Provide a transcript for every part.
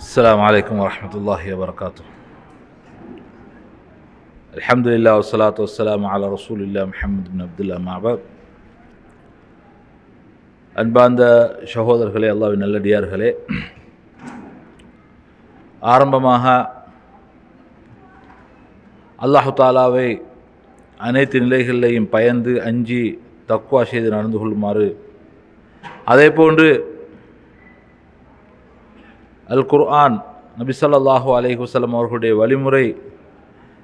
السلام عليكم ورحمة الله وبركاته الحمد لله والصلاة والسلام على رسول الله محمد بن عبد الله مع بعض அன்பார்ந்த சகோதரர்களே அல்லாவின் நல்லடியார்களே ஆரம்பமாக அல்லாஹு தாலாவை அனைத்து நிலைகளிலையும் பயந்து அஞ்சி தக்குவா செய்து நடந்து கொள்ளுமாறு அதே போன்று அல் குர்ஆன் நபிசல்லாஹு அலைஹுசலம் அவர்களுடைய வழிமுறை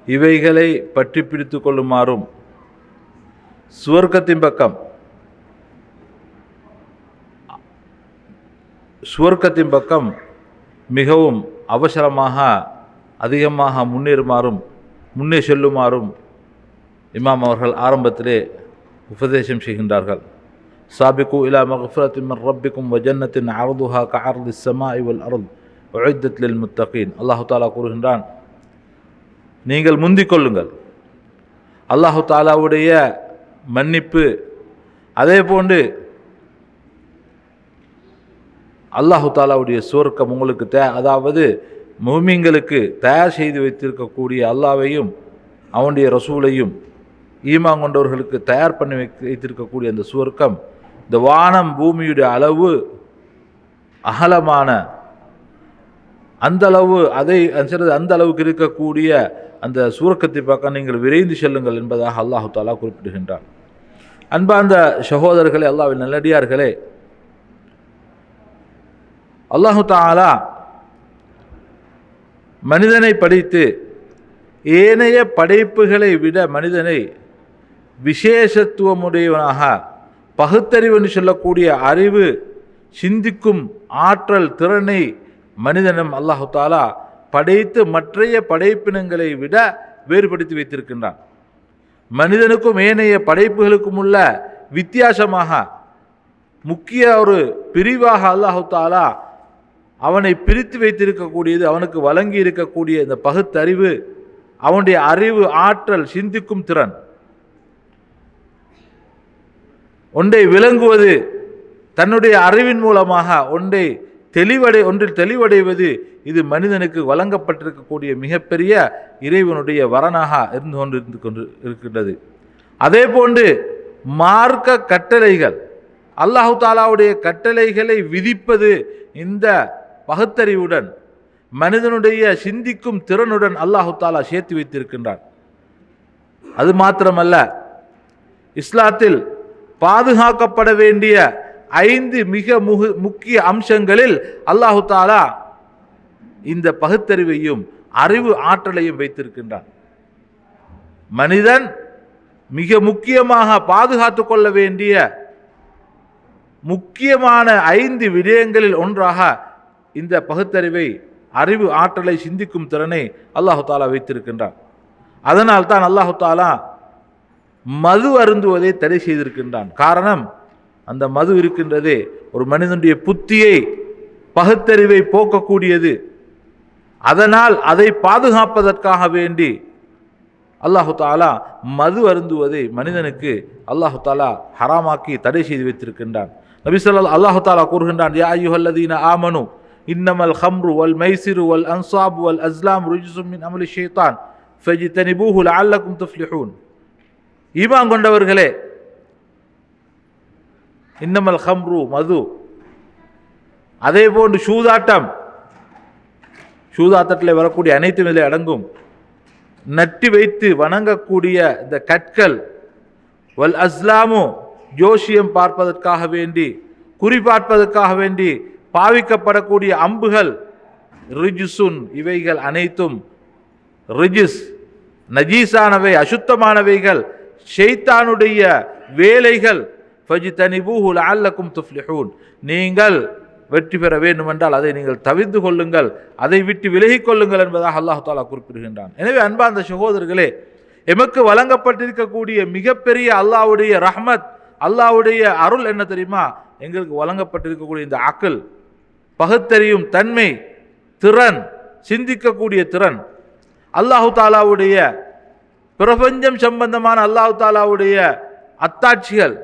இவைகளை பற்றி பிடித்து கொள்ளுமாறும். சுவர்க்கத்தின் பக்கம். சுவர்க்கத்தின் பக்கம் மிகவும் அவசரமாக அதிகமாக முன்னேறுமாறும் முன்னே செல்லுமாறும் இமாம் அவர்கள் ஆரம்பத்திலே உபதேசம் செய்கின்றார்கள். சாபிக்கு إلى مغفرة من ربكم وجنة عرضها كعرض السماء والأرض. அர்த் உஇத்தத் லில் முத்தகீன் அல்லாஹ் கூறுகின்றான். நீங்கள் முந்திக் கொள்ளுங்கள். அல்லாஹு தாலாவுடைய மன்னிப்பு. அதே போன்று அல்லாஹு தாலாவுடைய சுவர்க்கம் உங்களுக்கு தே அதாவது முஹ்மீன்களுக்கு தயார் செய்து வைத்திருக்கக்கூடிய அல்லாவையும் அவனுடைய ரசூலையும் ஈமான் கொண்டவர்களுக்கு தயார் பண்ணி வைத்து வைத்திருக்கக்கூடிய அந்த சுவர்க்கம் இந்த வானம் பூமியுடைய அளவு அகலமான அந்த அளவு அதை சிறது அந்த அளவுக்கு இருக்கக்கூடிய அந்த சூரக்கத்தை பக்கம் நீங்கள் விரைந்து செல்லுங்கள் என்பதாக அல்லாஹு தாலா குறிப்பிடுகின்றார் அன்பார்ந்த சகோதரர்களே அல்லாவின் நல்லடியார்களே அல்லாஹு தாலா மனிதனை படித்து ஏனைய படைப்புகளை விட மனிதனை விசேஷத்துவமுடையவனாக பகுத்தறிவு என்று சொல்லக்கூடிய அறிவு சிந்திக்கும் ஆற்றல் திறனை மனிதனும் அல்லாஹு தாலா படைத்து மற்றைய படைப்பினங்களை விட வேறுபடுத்தி வைத்திருக்கின்றான். மனிதனுக்கும் ஏனைய படைப்புகளுக்கும் உள்ள வித்தியாசமாக முக்கிய ஒரு பிரிவாக அல்லாஹு தாலா அவனை பிரித்து வைத்திருக்கக்கூடியது அவனுக்கு வழங்கி இருக்கக்கூடிய இந்த பகுத்தறிவு அவனுடைய அறிவு ஆற்றல் சிந்திக்கும் திறன். ஒன்றை விளங்குவது தன்னுடைய அறிவின் மூலமாக ஒன்றை தெளிவடை ஒன்றில் தெளிவடைவது இது மனிதனுக்கு வழங்கப்பட்டிருக்கக்கூடிய மிகப்பெரிய இறைவனுடைய வரனாக இருந்து கொண்டு இருந்து கொண்டு இருக்கின்றது. அதே போன்று மார்க்க கட்டளைகள் அல்லாஹு தாலாவுடைய கட்டளைகளை விதிப்பது இந்த பகுத்தறிவுடன் மனிதனுடைய சிந்திக்கும் திறனுடன் அல்லாஹு தாலா சேர்த்து வைத்திருக்கின்றான். அது மாத்திரமல்ல இஸ்லாத்தில் பாதுகாக்கப்பட வேண்டிய ஐந்து மிக முகு முக்கிய அம்சங்களில் அல்லாஹு தாலா இந்த பகுத்தறிவையும் அறிவு ஆற்றலையும் வைத்திருக்கின்றான். மனிதன் மிக முக்கியமாக பாதுகாத்து கொள்ள வேண்டிய முக்கியமான ஐந்து விடயங்களில் ஒன்றாக இந்த பகுத்தறிவை அறிவு ஆற்றலை சிந்திக்கும் திறனை அல்லாஹு தாலா வைத்திருக்கின்றான். அதனால் தான் அல்லாஹு தாலா மது அருந்துவதை தடை செய்திருக்கின்றான். காரணம் அந்த மது இருக்கின்றதே ஒரு மனிதனுடைய புத்தியை பகுத்தறிவை போக்கக்கூடியது. அதனால் அதை பாதுகாப்பதற்காக வேண்டி அல்லாஹு தாலா மது அருந்துவதை மனிதனுக்கு அல்லாஹு தாலா ஹராமாக்கி தடை செய்து வைத்திருக்கின்றான். நபிசல்லா அல்லாஹு தாலா கூறுகின்றான் யா ஐயுஹல்லதீன ஆமனு இன்னமல் ஹம்ரு வல் மைசிரு வல் அன்சாபு வல் அஸ்லாம் ருஜுசும் மின் அமலி ஷைத்தான் ஃபஜித்தனிபூஹு லஅல்லக்கும் துஃப்லிஹூன். ஈமான் கொண்டவர்களே இன்னமல் ஹம்ரு மது. அதே போன்று சூதாட்டம். சூதாட்டத்தில் வரக்கூடிய அனைத்து இதில் அடங்கும். நட்டி வைத்து வணங்கக்கூடிய இந்த கற்கள் வல் அஸ்லாமு ஜோஷியம் பார்ப்பதற்காக வேண்டி குறி பார்ப்பதற்காக வேண்டி பாவிக்கப்படக்கூடிய அம்புகள் ரிஜிசுன் இவைகள் அனைத்தும் ரிஜிஸ் நஜீஸானவை அசுத்தமானவைகள் ஷெய்தானுடைய வேலைகள் ஃபஜித்தனிபூஹுல் அல்லக்கும் துஃப்லிஹூன். நீங்கள் வெற்றி பெற வேண்டுமென்றால் அதை நீங்கள் தவிர்த்து கொள்ளுங்கள் அதை விட்டு விலகிக் கொள்ளுங்கள் என்பதாக அல்லாஹு தாலா குறிப்பிடுகின்றான். எனவே அன்பார்ந்த சகோதரர்களே எமக்கு வழங்கப்பட்டிருக்கக்கூடிய மிகப்பெரிய அல்லாவுடைய ரஹ்மத் அல்லாவுடைய அருள் என்ன தெரியுமா? எங்களுக்கு வழங்கப்பட்டிருக்கக்கூடிய இந்த அக்கல் பகுத்தறியும் தன்மை திறன் சிந்திக்கக்கூடிய திறன் அல்லாஹு தாலாவுடைய பிரபஞ்சம் சம்பந்தமான அல்லாஹு தாலாவுடைய அத்தாட்சிகள்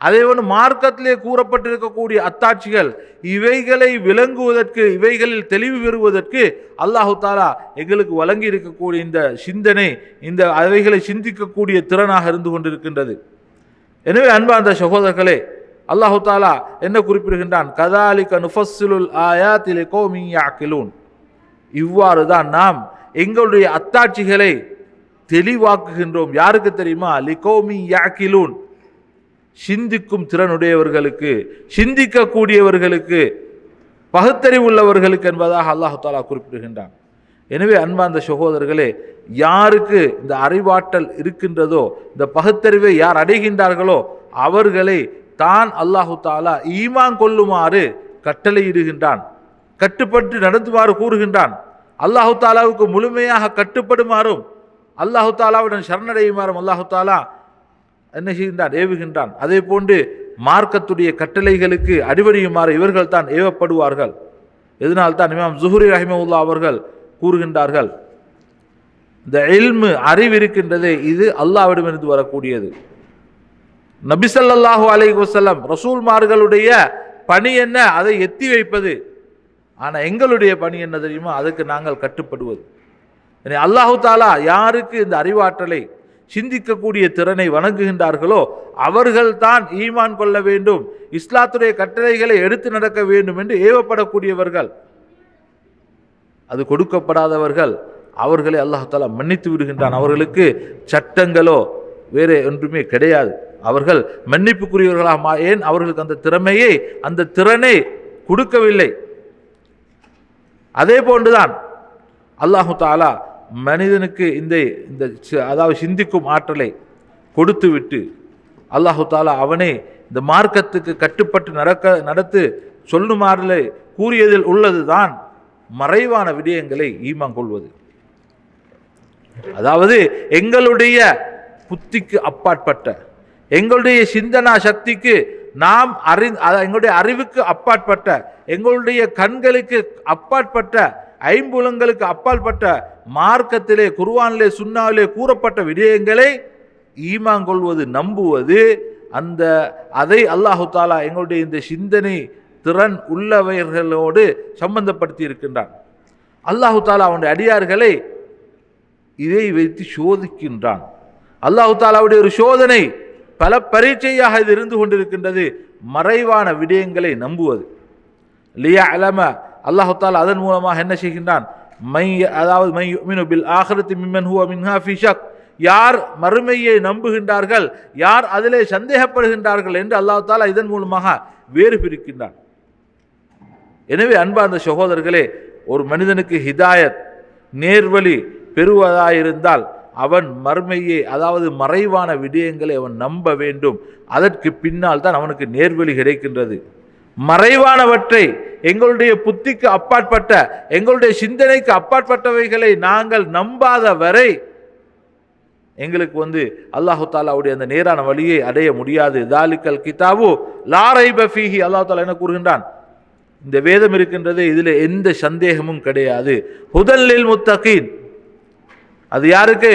அதே ஒன்று மார்க்கத்திலே கூறப்பட்டிருக்கக்கூடிய அத்தாட்சிகள் இவைகளை விளங்குவதற்கு இவைகளில் தெளிவு பெறுவதற்கு அல்லாஹு தாலா எங்களுக்கு வழங்கி இருக்கக்கூடிய இந்த சிந்தனை இந்த அவைகளை சிந்திக்கக்கூடிய திறனாக இருந்து கொண்டிருக்கின்றது. எனவே அன்பார்ந்த சகோதரர்களே அல்லாஹு தாலா என்ன குறிப்பிடுகின்றான்? கதாலிக நுஃபஸ்ஸிலுல் ஆயாத்திலே கோமியாக்கிலூன் இவ்வாறு தான் நாம் எங்களுடைய அத்தாட்சிகளை தெளிவாக்குகின்றோம். யாருக்கு தெரியுமா? லிகோமி யாக்கிலூன் சிந்திக்கும் திறனுடையவர்களுக்கு சிந்திக்கக்கூடியவர்களுக்கு பகுத்தறிவு உள்ளவர்களுக்கு என்பதாக அல்லாஹு தாலா குறிப்பிடுகின்றான். எனவே அன்பார்ந்த சகோதரர்களே யாருக்கு இந்த அறிவாற்றல் இருக்கின்றதோ இந்த பகுத்தறிவை யார் அடைகின்றார்களோ அவர்களை தான் அல்லாஹு தாலா ஈமான் கொள்ளுமாறு கட்டளையிடுகின்றான். கட்டுப்பட்டு நடத்துமாறு கூறுகின்றான். அல்லாஹு தாலாவுக்கு முழுமையாக கட்டுப்படுமாறும் அல்லாஹு தாலாவுடன் சரணடையுமாறும் அல்லாஹு தாலா என்ன செய்கின்றான்? ஏவுகின்றான். அதே போன்று மார்க்கத்துடைய கட்டளைகளுக்கு அடிபடியுமாறு இவர்கள் தான் ஏவப்படுவார்கள். இதனால் தான் இமாம் ஜுஹுரி ரஹிமவுல்லா அவர்கள் கூறுகின்றார்கள் இந்த எல்மு அறிவு இருக்கின்றதே இது அல்லாவிடமிருந்து வரக்கூடியது. நபிசல்லாஹூ அலைஹி வசல்லம் ரசூல்மார்களுடைய பணி என்ன? அதை எத்தி வைப்பது. ஆனால் எங்களுடைய பணி என்ன தெரியுமோ? அதுக்கு நாங்கள் கட்டுப்படுவது. அல்லாஹு தாலா யாருக்கு இந்த அறிவாற்றலை சிந்திக்கக்கூடிய திறனை வணங்குகின்றார்களோ அவர்கள் தான் ஈமான் கொள்ள வேண்டும் இஸ்லாத்துடைய கட்டளைகளை எடுத்து நடக்க வேண்டும் என்று ஏவப்படக்கூடியவர்கள். அது கொடுக்கப்படாதவர்கள் அவர்களை அல்லாஹாலா மன்னித்து விடுகின்றான். அவர்களுக்கு சட்டங்களோ வேறு ஒன்றுமே கிடையாது. அவர்கள் மன்னிப்புக்குரியவர்களாக மா ஏன் அவர்களுக்கு அந்த திறமையை அந்த திறனை கொடுக்கவில்லை? அதே போன்றுதான் அல்லாஹு தாலா மனிதனுக்கு இந்த இந்த சி- அதாவது சிந்திக்கும் ஆற்றலை கொடுத்து விட்டு அல்லாஹு தாலா அவனே இந்த மார்க்கத்துக்கு கட்டுப்பட்டு நடக்க நடத்து சொல்லுமாறு கூறியதில் உள்ளதுதான் மறைவான விடயங்களை ஈமான் கொள்வது. அதாவது எங்களுடைய புத்திக்கு அப்பாற்பட்ட எங்களுடைய சிந்தனா சக்திக்கு நாம் அறி எங்களுடைய அறிவுக்கு அப்பாற்பட்ட எங்களுடைய கண்களுக்கு அப்பாற்பட்ட ஐம்புலங்களுக்கு அப்பாற்பட்ட மார்க்கத்திலே குர்ஆனிலே சுண்ணாவிலே கூறப்பட்ட விடயங்களை ஈமான் கொள்வது நம்புவது அந்த அதை அல்லாஹு தாலா எங்களுடைய இந்த சிந்தனை திறன் உள்ளவர்களோடு சம்பந்தப்படுத்தி இருக்கின்றான். அல்லாஹு தாலா அவனுடைய அடியார்களை இதை வைத்து சோதிக்கின்றான். அல்லாஹு தாலாவுடைய ஒரு சோதனை பல பரீட்சையாக இது இருந்து கொண்டிருக்கின்றது மறைவான விடயங்களை நம்புவது. லியா அலம அல்லாஹு அதன் மூலமாக என்ன செய்கின்றான்? மை அதாவது மை மினு பில் ஆஹிரத்தி மிம்மன் ஹுவ மின்ஹா ஃபிஷக் யார் மறுமையை நம்புகின்றார்கள் யார் அதிலே சந்தேகப்படுகின்றார்கள் என்று அல்லாஹ் தாலா இதன் மூலமாக வேறு பிரிக்கின்றான். எனவே அன்பார்ந்த சகோதரர்களே ஒரு மனிதனுக்கு ஹிதாயத் நேர்வழி பெறுவதாயிருந்தால் அவன் மறுமையை அதாவது மறைவான விடயங்களை அவன் நம்ப வேண்டும். அதற்கு பின்னால் தான் அவனுக்கு நேர்வழி கிடைக்கின்றது. மறைவானவற்றை எங்களுடைய புத்திக்கு அப்பாற்பட்ட எங்களுடைய சிந்தனைக்கு அப்பாற்பட்டவைகளை நாங்கள் நம்பாத வரை எங்களுக்கு வந்து அல்லாஹு தாலாவுடைய அந்த நேரான வழியை அடைய முடியாது. தாலிக்கல் கிதாபு லாரை பஃபீஹி அல்லாஹ் தாலா என்ன கூறுகின்றான்? இந்த வேதம் இருக்கின்றது இதில் எந்த சந்தேகமும் கிடையாது. ஹுதல்லில் முத்தகீன். அது யாருக்கு?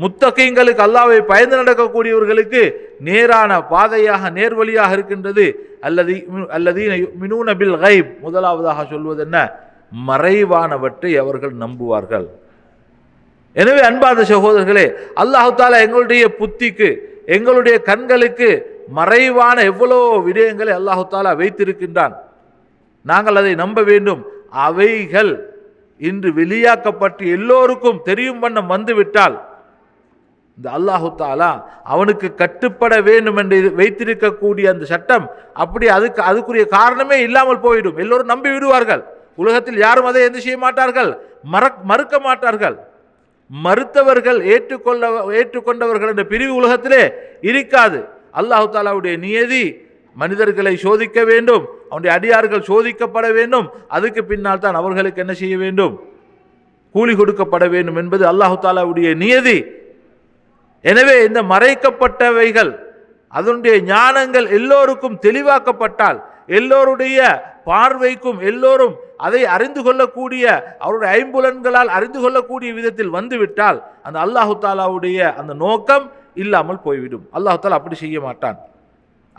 முத்தகைங்களுக்கு அல்லாவை பயந்து நடக்கக்கூடியவர்களுக்கு நேரான பாதையாக நேர்வழியாக இருக்கின்றது. அல்லது அல்லது மினூன பில் கைப் முதலாவதாக சொல்வது என்ன? மறைவானவற்றை அவர்கள் நம்புவார்கள். எனவே அன்பார்ந்த சகோதரர்களே அல்லாஹு தாலா எங்களுடைய புத்திக்கு எங்களுடைய கண்களுக்கு மறைவான எவ்வளோ விடயங்களை அல்லாஹு தாலா வைத்திருக்கின்றான். நாங்கள் அதை நம்ப வேண்டும். அவைகள் இன்று வெளியாக்கப்பட்டு எல்லோருக்கும் தெரியும் வண்ணம் வந்துவிட்டால் இந்த அல்லாஹு தாலா அவனுக்கு கட்டுப்பட வேண்டும் என்று வைத்திருக்கக்கூடிய அந்த சட்டம் அப்படி அதுக்கு அதுக்குரிய காரணமே இல்லாமல் போயிடும். எல்லோரும் நம்பி விடுவார்கள். உலகத்தில் யாரும் அதை எந்த செய்ய மாட்டார்கள்? மறக் மறுக்க மாட்டார்கள். மறுத்தவர்கள் ஏற்றுக்கொள்ள ஏற்றுக்கொண்டவர்கள் என்ற பிரிவு உலகத்திலே இருக்காது. அல்லாஹு தாலாவுடைய நியதி மனிதர்களை சோதிக்க வேண்டும். அவனுடைய அடியார்கள் சோதிக்கப்பட வேண்டும். அதுக்கு பின்னால் தான் அவர்களுக்கு என்ன செய்ய வேண்டும்? கூலி கொடுக்கப்பட வேண்டும் என்பது அல்லாஹு தாலாவுடைய நியதி. எனவே இந்த மறைக்கப்பட்டவைகள் அதனுடைய ஞானங்கள் எல்லோருக்கும் தெளிவாக்கப்பட்டால் எல்லோருடைய பார்வைக்கும் எல்லோரும் அதை அறிந்து கொள்ளக்கூடிய அவருடைய ஐம்புலன்களால் அறிந்து கொள்ளக்கூடிய விதத்தில் வந்துவிட்டால் அந்த அல்லாஹு தாலாவுடைய அந்த நோக்கம் இல்லாமல் போய்விடும். அல்லாஹு தாலா அப்படி செய்ய மாட்டான்.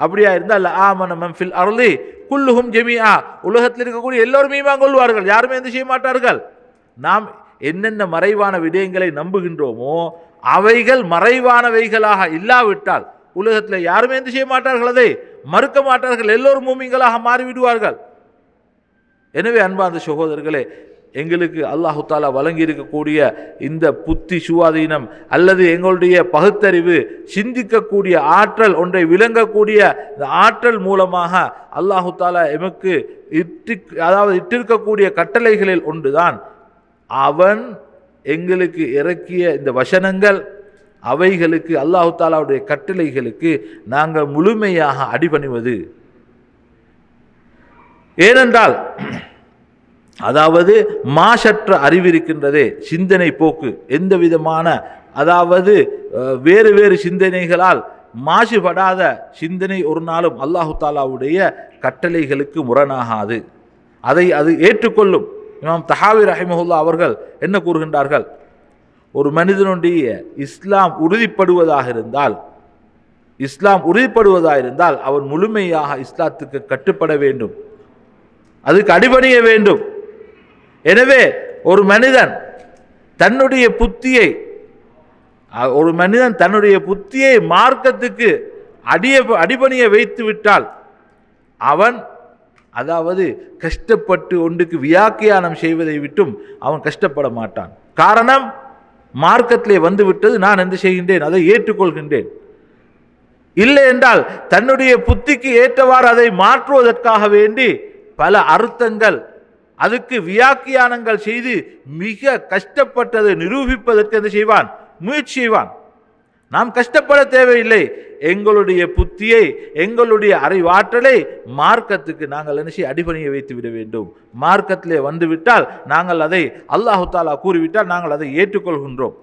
அப்படியா இருந்தால் ஆமன மம்ஃபில் அருளி குல்லுஹும் ஜெமியா உலகத்தில் இருக்கக்கூடிய எல்லோரும் ஈமான் கொள்வார்கள். யாருமே எந்த செய்ய மாட்டார்கள்? நாம் என்னென்ன மறைவான விடயங்களை நம்புகின்றோமோ அவைகள் மறைவானவைகளாக இல்லாவிட்டால் உலகத்தில் யாருமே எந்த செய்ய மாட்டார்கள்? அதை மறுக்க மாட்டார்கள். எல்லோரும் மூமிங்களாக மாறிவிடுவார்கள். எனவே அன்பார்ந்த சகோதரர்களே எங்களுக்கு அல்லாஹு தாலா வழங்கி இருக்கக்கூடிய இந்த புத்தி சுவாதீனம் அல்லது எங்களுடைய பகுத்தறிவு சிந்திக்கக்கூடிய ஆற்றல் ஒன்றை விளங்கக்கூடிய இந்த ஆற்றல் மூலமாக அல்லாஹு தாலா எமக்கு இட்டு அதாவது இட்டிருக்கக்கூடிய கட்டளைகளில் ஒன்றுதான். அவன் எங்களுக்கு இறக்கிய இந்த வசனங்கள் அவைகளுக்கு அல்லாஹு தாலாவுடைய கட்டளைகளுக்கு நாங்கள் முழுமையாக அடிபணிவது. ஏனென்றால் அதாவது மாசற்ற அறிவிருக்கின்றதே சிந்தனை போக்கு எந்த விதமான அதாவது வேறு வேறு சிந்தனைகளால் மாசுபடாத சிந்தனை ஒரு நாளும் அல்லாஹு தாலாவுடைய கட்டளைகளுக்கு முரணாகாது. அதை அது ஏற்றுக்கொள்ளும். இமாம் தஹாவி ரஹிமஹுல்லா அவர்கள் என்ன கூறுகின்றார்கள்? ஒரு மனிதனுடைய இஸ்லாம் உறுதிப்படுவதாக இருந்தால் இஸ்லாம் உறுதிப்படுவதாக இருந்தால் அவன் முழுமையாக இஸ்லாத்துக்கு கட்டுப்பட வேண்டும். அதுக்கு அடிபணிய வேண்டும். எனவே ஒரு மனிதன் தன்னுடைய புத்தியை ஒரு மனிதன் தன்னுடைய புத்தியை மார்க்கத்துக்கு அடிய அடிபணிய வைத்து விட்டால் அவன் அதாவது கஷ்டப்பட்டு ஒன்றுக்கு வியாக்கியானம் செய்வதை விட்டும் அவன் கஷ்டப்பட மாட்டான். காரணம் மார்க்கத்திலே வந்துவிட்டது நான் என்ன செய்கின்றேன் அதை ஏற்றுக்கொள்கின்றேன். இல்லை என்றால் தன்னுடைய புத்திக்கு ஏற்றவாறு அதை மாற்றுவதற்காக வேண்டி பல அர்த்தங்கள் அதுக்கு வியாக்கியானங்கள் செய்து மிக கஷ்டப்பட்டதை நிரூபிப்பதற்கு என்ன செய்வான்? முயற்சி செய்வான். நாம் கஷ்டப்பட தேவையில்லை. எங்களுடைய புத்தியை எங்களுடைய அறிவாற்றலை மார்க்கத்துக்கு நாங்கள் நினைச்சி செய்ய அடிபணிய வைத்து விட வேண்டும். மார்க்கத்திலே வந்துவிட்டால் நாங்கள் அதை அல்லாஹு தாலா கூறிவிட்டால் நாங்கள் அதை ஏற்றுக்கொள்கின்றோம்.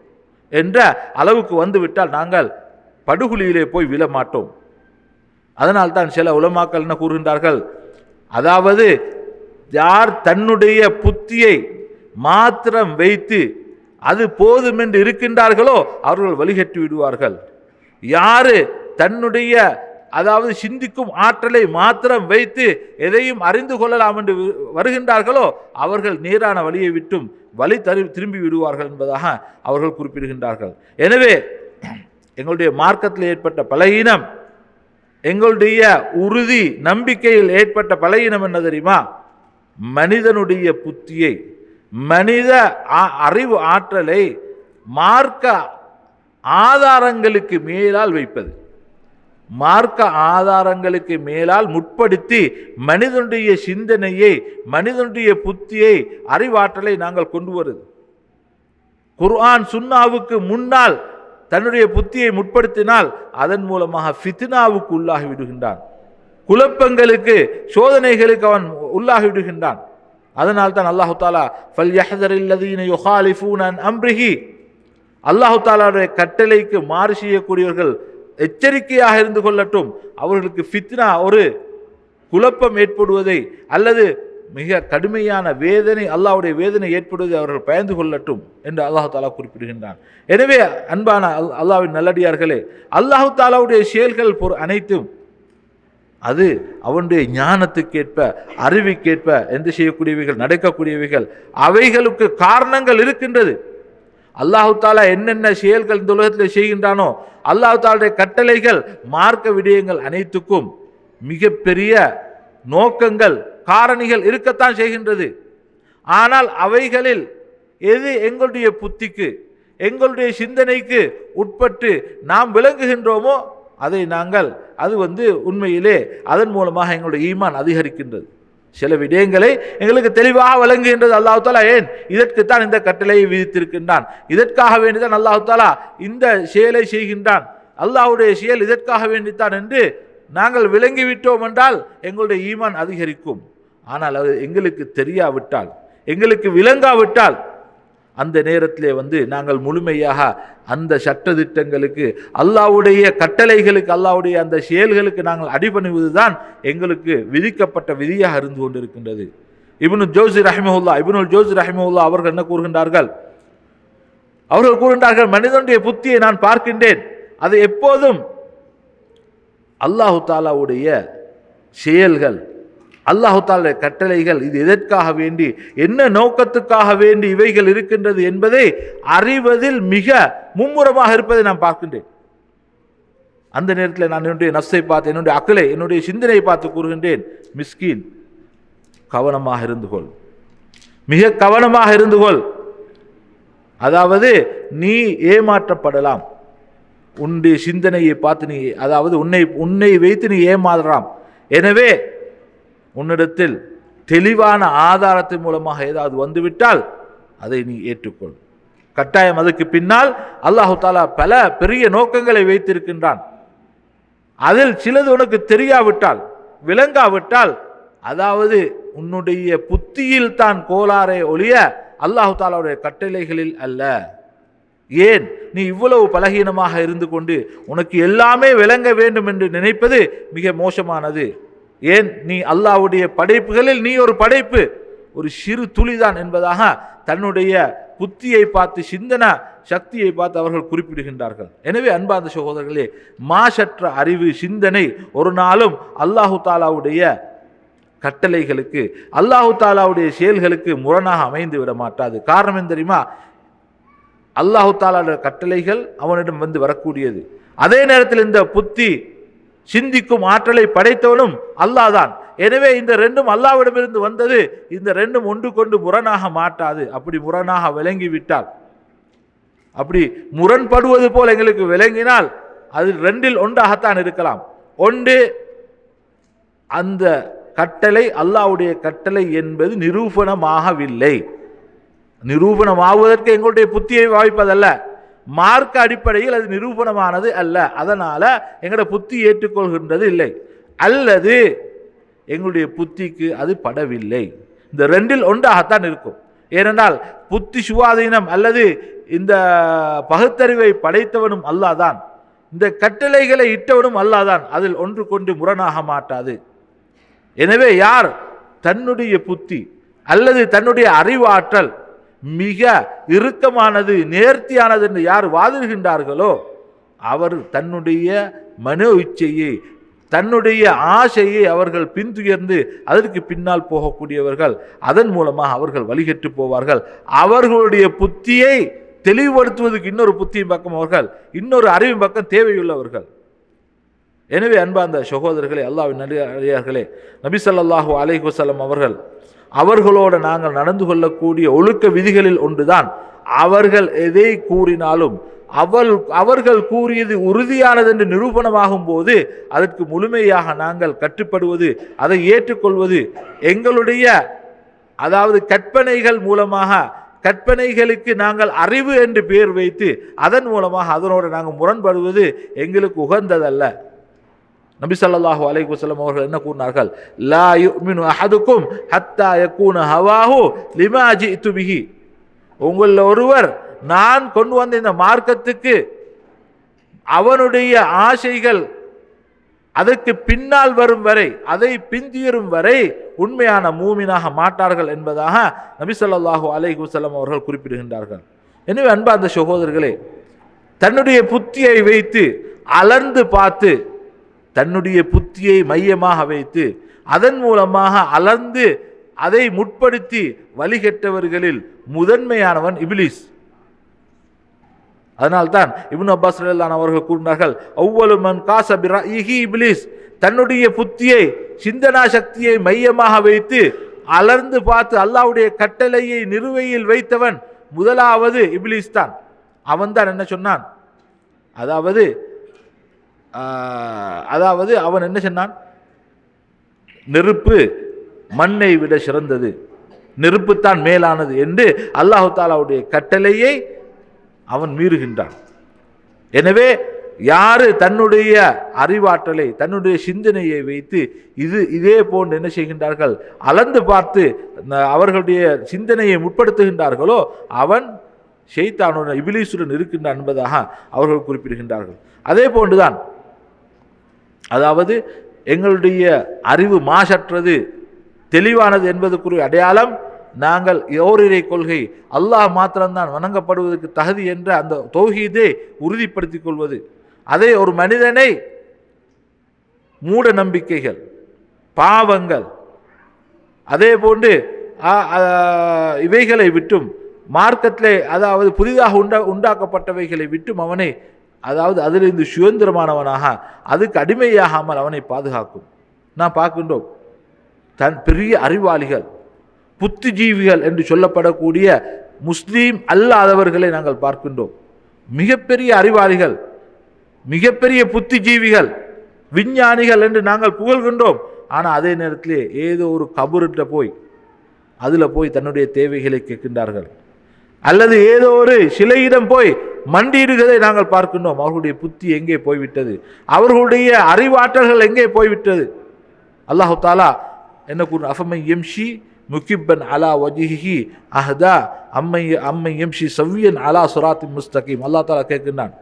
என்ற அளவுக்கு வந்துவிட்டால் நாங்கள் படுகுழியிலே போய் விழ மாட்டோம். அதனால் தான் சில உலமாக்கள் என்ன கூறுகின்றார்கள்? அதாவது யார் தன்னுடைய புத்தியை மாத்திரம் வைத்து அது போதும் என்று இருக்கின்றார்களோ அவர்கள் வழிகட்டி விடுவார்கள். யாரு தன்னுடைய அதாவது சிந்திக்கும் ஆற்றலை மாத்திரம் வைத்து எதையும் அறிந்து கொள்ளலாம் என்று வருகின்றார்களோ அவர்கள் நேரான வழியை விட்டும் வழி தரு திரும்பி விடுவார்கள் என்பதாக அவர்கள் குறிப்பிடுகின்றார்கள். எனவே எங்களுடைய மார்க்கத்தில் ஏற்பட்ட பலகீனம் எங்களுடைய உறுதி நம்பிக்கையில் ஏற்பட்ட பலகீனம் என்ன தெரியுமா? மனிதனுடைய புத்தியை மனித அறிவு ஆற்றலை மார்க்க ஆதாரங்களுக்கு மேலால் வைப்பது. மார்க்க ஆதாரங்களுக்கு மேலால் முற்படுத்தி மனிதனுடைய சிந்தனையை மனிதனுடைய புத்தியை அறிவாற்றலை நாங்கள் கொண்டு வருது. குர்ஆன் சுன்னாவுக்கு முன்னால் தன்னுடைய புத்தியை முற்படுத்தினால் அதன் மூலமாக ஃபித்னாவுக்கு உள்ளாகி விடுகின்றான். குழப்பங்களுக்கு சோதனைகளுக்கு அவன் உள்ளாகி விடுகின்றான். அதனால் தான் அல்லாஹு தாலா ஃபல் யஹதரில்லதீன யுஹாலிஃபூன அம்ரிஹி. அல்லாஹு தாலாவுடைய கட்டளைக்கு மாறு செய்யக்கூடியவர்கள் எச்சரிக்கையாக இருந்து கொள்ளட்டும். அவர்களுக்கு ஃபித்னா ஒரு குழப்பம் ஏற்படுவதை அல்லது மிக கடுமையான வேதனை அல்லாவுடைய வேதனை ஏற்படுவதை அவர்கள் பயந்து கொள்ளட்டும் என்று அல்லாஹு தாலா குறிப்பிடுகின்றான். எனவே அன்பான அல் அல்லாவின் நல்லடியார்களே அல்லாஹு தாலாவுடைய செயல்கள் பொருள் அனைத்தும் அது அவனுடைய ஞானத்துக்கேற்ப அறிவுக்கேற்ப எந்த செய்யக்கூடியவைகள் நடக்கக்கூடியவைகள். அவைகளுக்கு காரணங்கள் இருக்கின்றது. அல்லாஹு தாலா என்னென்ன செயல்கள் இந்த உலகத்தில் செய்கின்றானோ அல்லாஹு தாலுடைய கட்டளைகள் மார்க்க விடயங்கள் அனைத்துக்கும் மிகப்பெரிய நோக்கங்கள் காரணிகள் இருக்கத்தான் செய்கின்றது. ஆனால் அவைகளில் எது எங்களுடைய புத்திக்கு எங்களுடைய சிந்தனைக்கு உட்பட்டு நாம் விளங்குகின்றோமோ அதை நாங்கள் அது வந்து உண்மையிலே அதன் மூலமாக எங்களுடைய ஈமான் அதிகரிக்கின்றது. சில விடயங்களை எங்களுக்கு தெளிவாக விளங்குகின்றது அல்லாஹு தாலா ஏன்? இதற்குத்தான் இந்த கட்டளையை விதித்திருக்கின்றான். இதற்காக வேண்டிதான் அல்லாஹு தாலா இந்த செயலை செய்கின்றான். அல்லாஹ்வுடைய செயல் இதற்காக வேண்டித்தான் என்று நாங்கள் விளங்கிவிட்டோம் என்றால் எங்களுடைய ஈமான் அதிகரிக்கும். ஆனால் அது எங்களுக்கு தெரியாவிட்டால் எங்களுக்கு விளங்காவிட்டால் அந்த நேரத்திலே வந்து நாங்கள் முழுமையாக அந்த சட்ட திட்டங்களுக்கு அல்லாவுடைய கட்டளைகளுக்கு அல்லாவுடைய அந்த செயல்களுக்கு நாங்கள் அடிபணிவது தான் எங்களுக்கு விதிக்கப்பட்ட விதியாக இருந்து கொண்டிருக்கின்றது. இபுனு ஜோசி ரஹிமஹுல்லா இபுனுல் ஜோசி ரஹிமஹுல்லா அவர்கள் என்ன கூறுகின்றார்கள்? அவர்கள் கூறுகின்றார்கள் மனிதனுடைய புத்தியை நான் பார்க்கின்றேன். அது எப்போதும் அல்லாஹு தாலாவுடைய செயல்கள் அல்லாஹு கட்டளைகள் இது எதற்காக வேண்டி என்ன நோக்கத்துக்காக வேண்டி இவைகள் இருக்கின்றது என்பதை அறிவதில் மிக மும்முரமாக இருப்பதை நான் பார்க்கின்றேன். அந்த நேரத்தில் நான் என்னுடைய நஃப்ஸை பார்த்து என்னுடைய அக்கலை என்னுடைய சிந்தனையை பார்த்து கூறுகின்றேன் மிஸ்கின் கவனமாக இருந்துகொள் மிக கவனமாக இருந்துகொள் அதாவது நீ ஏமாற்றப்படலாம். உன்னுடைய சிந்தனையை பார்த்து நீ அதாவது உன்னை உன்னை வைத்து நீ ஏமாறலாம். எனவே உன்னிடத்தில் தெளிவான ஆதாரத்தின் மூலமாக ஏதாவது வந்துவிட்டால் அதை நீ ஏற்றுக்கொள். கட்டாயம் அதுக்கு பின்னால் அல்லாஹு தாலா பல பெரிய நோக்கங்களை வைத்திருக்கின்றான். அதில் சிலது உனக்கு தெரியாவிட்டால் விளங்காவிட்டால் அதாவது உன்னுடைய புத்தியில் தான் கோளாறே ஒழிய அல்லாஹு தாலாவுடைய கட்டளைகளில் அல்ல. ஏன்? நீ இவ்வளவு பலகீனமாக இருந்து கொண்டு உனக்கு எல்லாமே விளங்க வேண்டும் என்று நினைப்பது மிக மோசமானது. ஏன் நீ அல்லாவுடைய படைப்புகளில் நீ ஒரு படைப்பு? ஒரு சிறு துளிதான் என்பதாக தன்னுடைய புத்தியை பார்த்து சிந்தன சக்தியை பார்த்து அவர்கள் குறிப்பிடுகின்றார்கள். எனவே அன்பார்ந்த சகோதரர்களே மாசற்ற அறிவு சிந்தனை ஒரு நாளும் அல்லாஹு தாலாவுடைய கட்டளைகளுக்கு அல்லாஹு தாலாவுடைய செயல்களுக்கு முரணாக அமைந்து விட மாட்டாது. காரணம் என்ன தெரியுமா? அல்லாஹு தாலாவுடைய கட்டளைகள் அவனிடம் வந்து வரக்கூடியது. அதே நேரத்தில் இந்த புத்தி சிந்திக்கும் ஆற்றலை படைத்தவனும் அல்லாஹ் தான் எனவே இந்த ரெண்டும் அல்லாவிடமிருந்து வந்தது இந்த ரெண்டும் ஒன்று கொண்டு முரணாக மாட்டாது. அப்படி முரணாக விளங்கிவிட்டால் அப்படி முரண்படுவது போல் எங்களுக்கு விளங்கினால் அது ரெண்டில் ஒன்றாகத்தான் இருக்கலாம். ஒன்று அந்த கட்டளை அல்லாவுடைய கட்டளை என்பது நிரூபணமாகவில்லை. நிரூபணமாகுவதற்கு எங்களுடைய புத்தியை வாய்ப்பதல்ல. மார்க்க அடிப்படையில் அது நிரூபணமானது அல்ல. அதனால் எங்களோட புத்தி ஏற்றுக்கொள்கின்றது இல்லை. அல்லது எங்களுடைய புத்திக்கு அது படவில்லை. இந்த ரெண்டில் ஒன்றாகத்தான் இருக்கும். ஏனென்றால் புத்தி சுவாதீனம் அல்லது இந்த பகுத்தறிவை படைத்தவனும் அல்லாதான் இந்த கட்டளைகளை இட்டவனும் அல்லாதான் அதில் ஒன்று கொண்டு முரணாக மாட்டாது. எனவே யார் தன்னுடைய புத்தி அல்லது தன்னுடைய அறிவாற்றல் மிக இறுக்கமானது நேர்த்தியானது என்று யார் வாதிடுகின்றார்களோ அவர் தன்னுடைய மனோ இச்சையை தன்னுடைய ஆசையை அவர்கள் பின்துயர்ந்து அதற்கு பின்னால் போகக்கூடியவர்கள் அதன் மூலமாக அவர்கள் வழிகட்டு போவார்கள். அவர்களுடைய புத்தியை தெளிவுபடுத்துவதற்கு இன்னொரு புத்தியின் பக்கம் அவர்கள் இன்னொரு அறிவின் பக்கம் தேவையுள்ளவர்கள். எனவே அன்பார்ந்த சகோதரர்களே அல்லாவின் நல்லே நபி ஸல்லல்லாஹு அவர்கள் அவர்களோடு நாங்கள் நடந்து கொள்ளக்கூடிய ஒழுக்க விதிகளில் ஒன்றுதான். அவர்கள் எதை கூறினாலும் அவள் அவர்கள் கூறியது உறுதியானது என்று நிரூபணமாகும் போது அதற்கு முழுமையாக நாங்கள் கட்டுப்படுவது அதை ஏற்றுக்கொள்வது எங்களுடைய அதாவது கற்பனைகள் மூலமாக கற்பனைகளுக்கு நாங்கள் அறிவு என்று பெயர் வைத்து அதன் மூலமாக அதனோடு நாங்கள் முரண்படுவது எங்களுக்கு உகந்ததல்ல. நபிசல்லாஹு ஸல்லல்லாஹு அலைஹி அவர்கள் என்ன கூறினார்கள்? லா யுமினு அஹதுக்கும் ஹத்தா யக்கூன ஹவாஹு லிமாஜி துபிஹி உங்களில் ஒருவர் நான் கொண்டு வந்த இந்த மார்க்கத்துக்கு அவனுடைய ஆசைகள் அதற்கு பின்னால் வரும் வரை அதை பிந்தியரும் வரை உண்மையான மூமினாக மாட்டார்கள் என்பதாக நபிசல்லாஹு ஸல்லல்லாஹு அலைஹி அவர்கள் குறிப்பிடுகின்றார்கள். எனவே அன்பார்ந்த சகோதரர்களே தன்னுடைய புத்தியை வைத்து அலர்ந்து பார்த்து தன்னுடைய புத்தியை மையமாக வைத்து அதன் மூலமாக அலர்ந்து அதை முற்படுத்தி வழிகெட்டவர்களில் முதன்மையானவன் இபிலிஸ். அதனால்தான் இப்னு அப்பாஸ் ரலியல்லாஹு அவர்கள் கூறினார்கள் அவ்வளவு காசபிரா இஹி பிரஇஹி தன்னுடைய புத்தியை சிந்தனா சக்தியை மையமாக வைத்து அலர்ந்து பார்த்து அல்லாவுடைய கட்டளையை நிறுவையில் வைத்தவன் முதலாவது இபிலிஸ் தான். அவன்தான் என்ன சொன்னான்? அதாவது அதாவது அவன் என்ன சொன்னான்? நெருப்பு மண்ணை விட சிறந்தது. நெருப்புத்தான் மேலானது என்று அல்லாஹு தாலாவுடைய கட்டளையை அவன் மீறுகின்றான். எனவே யாரு தன்னுடைய அறிவாற்றலை தன்னுடைய சிந்தனையை வைத்து இது இதே போன்று என்ன செய்கின்றார்கள்? அளந்து பார்த்து அவர்களுடைய சிந்தனையை முற்படுத்துகின்றார்களோ அவன் ஷெய்தானுடன் இபிலீசுடன் இருக்கின்றான் என்பதாக அவர்கள் குறிப்பிடுகின்றார்கள். அதே போன்றுதான் அதாவது எங்களுடைய அறிவு மாசற்றது தெளிவானது என்பதற்குரிய அடையாளம் நாங்கள் ஓரிரை கொள்கை அல்லாஹ் மாத்திரம்தான் வணங்கப்படுவதற்கு தகுதி என்ற அந்த தௌஹீதை உறுதிப்படுத்திக் கொள்வது. அதே ஒரு மனிதனை மூட நம்பிக்கைகள் பாவங்கள் அதே போன்று இவைகளை விட்டும் மார்க்கத்திலே அதாவது புதிதாக உண்டா உண்டாக்கப்பட்டவைகளை விட்டும் அவனை அதாவது அதிலிருந்து சுதந்திரமானவனாக அதுக்கு அடிமையாகாமல் அவனை பாதுகாக்கும். நான் பார்க்கின்றோம் தன் பெரிய அறிவாளிகள் புத்திஜீவிகள் என்று சொல்லப்படக்கூடிய முஸ்லீம் அல்லாதவர்களை நாங்கள் பார்க்கின்றோம். மிகப்பெரிய அறிவாளிகள் மிகப்பெரிய புத்திஜீவிகள் விஞ்ஞானிகள் என்று நாங்கள் புகழ்கின்றோம். ஆனால் அதே நேரத்தில் ஏதோ ஒரு கபருட்ட போய் அதில் போய் தன்னுடைய தேவைகளை கேட்கின்றார்கள். அல்லது ஏதோ ஒரு சிலையிடம் போய் மண்டியிடுகிறதை நாங்கள் பார்க்கின்றோம். அவர்களுடைய புத்தி எங்கே போய்விட்டது? அவர்களுடைய அறிவாற்றல்கள் எங்கே போய்விட்டது? அல்லாஹு தாலா என்ன கூறு அஃபமை எம்ஷி முகிப்பன் அலா வஜிஹி அஹ்தா அம்மை அம்மை எம்ஷி சவ்யன் அலா சுராத்தி முஸ்தகீம். அல்லாஹ் தாலா கேட்கின்றான்.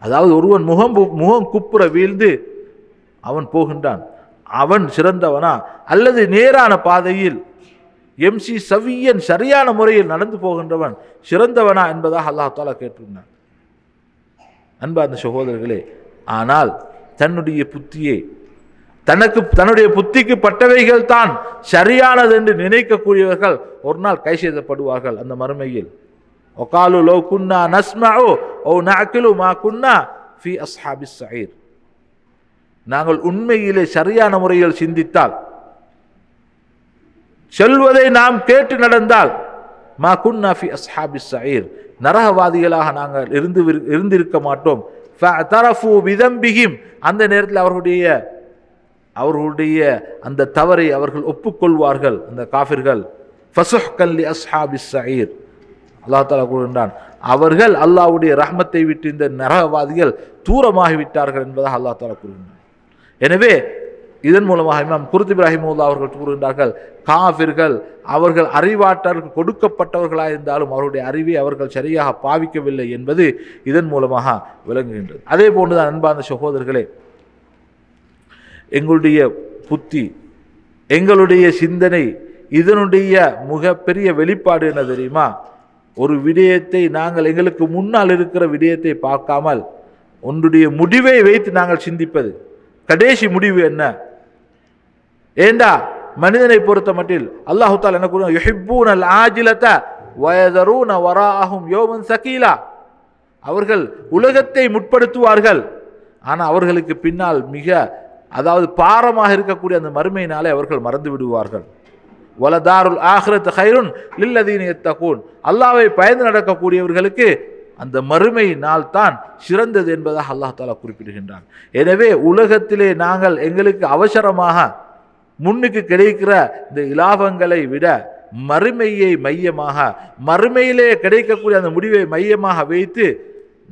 அதாவது ஒருவன் முகம் பு- முகம் குப்புற வீழ்ந்து அவன் போகின்றான். அவன் சிறந்தவனா? அல்லது நேரான பாதையில் எம்சி சவியன் சரியான முறையில் நடந்து போகின்றவன் சிறந்தவனா என்பதாக அல்லாஹ் தாலா அன்பா அந்த சகோதரர்களே ஆனால் தன்னுடைய புத்தியை தனக்கு தன்னுடைய புத்திக்கு பட்டவைகள் தான் சரியானது என்று நினைக்கக்கூடியவர்கள் ஒரு நாள் கை செய்தப்படுவார்கள் அந்த மறுமையில். ஒகாலு லோ குன்னா நஸ்மஉ ஓ நாக்கிலு மா குன்னா ஃபி அஸ்ஹாபி ஸஈர் நாங்கள் உண்மையிலே சரியான முறையில் சிந்தித்தால் செல்வதை நாம் கேட்டு நடந்தால் மா குன்னா ஃபி அஸ்ஹாபிஸ் ஸஈர் நரகவாதிகளாக நாங்கள் இருந்து இருந்திருக்க மாட்டோம். ஃபஅதரஃபு விதம்பிகிம் அந்த நேரத்தில் அவர்களுடைய அவர்களுடைய அந்த தவறை அவர்கள் ஒப்புக்கொள்வார்கள் அந்த காஃபிர்கள். ஃபசுஹ் கல்லி அஸ்ஹாபி சயீர் அல்லாஹ் தாலா கூறுகின்றான் அவர்கள் அல்லாஹ்வுடைய ரஹ்மத்தை விட்டு இந்த நரகவாதிகள் தூரமாகிவிட்டார்கள் என்பதாக அல்லாஹ் தாலா கூறுகின்றான். எனவே இதன் மூலமாக இமாம் குருத் இப்ராஹிமுல்லா அவர்கள் கூறுகின்றார்கள் காஃபிர்கள் அவர்கள் அறிவாற்றலுக்கு கொடுக்கப்பட்டவர்களாக இருந்தாலும் அவருடைய அறிவை அவர்கள் சரியாக பாவிக்கவில்லை என்பது இதன் மூலமாக விளங்குகின்றது. அதே போன்றுதான் அன்பார்ந்த சகோதரர்களே எங்களுடைய புத்தி எங்களுடைய சிந்தனை இதனுடைய மிகப்பெரிய வெளிப்பாடு என்ன தெரியுமா? ஒரு விடயத்தை நாங்கள் எங்களுக்கு முன்னால் இருக்கிற விடயத்தை பார்க்காமல் ஒன்றுடைய முடிவை வைத்து நாங்கள் சிந்திப்பது. கடைசி முடிவு என்ன? ஏண்டா? மனிதனை பொறுத்த மட்டில் அல்லாஹு என்ன கூறும் யுஹிப்பூன் அல் ஆஜிலத வயதரூன வராகும் யோமன் சகீலா. அவர்கள் உலகத்தை முற்படுத்துவார்கள். ஆனால் அவர்களுக்கு பின்னால் மிக அதாவது பாரமாக இருக்கக்கூடிய அந்த மறுமையினாலே அவர்கள் மறந்து விடுவார்கள். வலதாருல் ஆஹ்ரத் ஹைருன் லில்லதீன் எத்தகூன் அல்லாவை பயந்து நடக்கக்கூடியவர்களுக்கு அந்த மறுமை நாள் தான் சிறந்தது என்பதாக அல்லாஹ் தாலா குறிப்பிடுகின்றான். எனவே உலகத்திலே நாங்கள் எங்களுக்கு அவசரமாக முன்னுக்கு கிடைக்கிற இந்த இலாபங்களை விட மறுமையை மையமாக மறுமையிலே கிடைக்கக்கூடிய அந்த முடிவை மையமாக வைத்து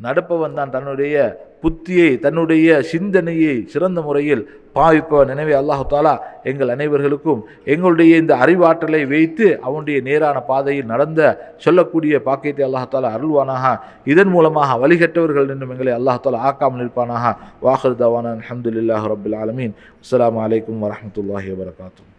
நடப்பவன் தான் தன்னுடைய புத்தியை தன்னுடைய சிந்தனையை சிறந்த முறையில் பாவிப்பவன். எனவே அல்லாஹு தாலா எங்கள் அனைவர்களுக்கும் எங்களுடைய இந்த அறிவாற்றலை வைத்து அவனுடைய நேரான பாதையில் நடந்த சொல்லக்கூடிய பாக்கியத்தை அல்லாஹ் தாலா அருள்வானாக. இதன் மூலமாக வழிகட்டவர்கள் என்றும் எங்களை அல்லாஹ் தாலா ஆக்காமல் இருப்பானாக வாஹர் தவான அஹமதுல்லாஹ் ரபுல் ஆலமீன். அஸ்லாம் அலைக்கும் வரமத்துல்லாஹி வபரகாத்துஹு.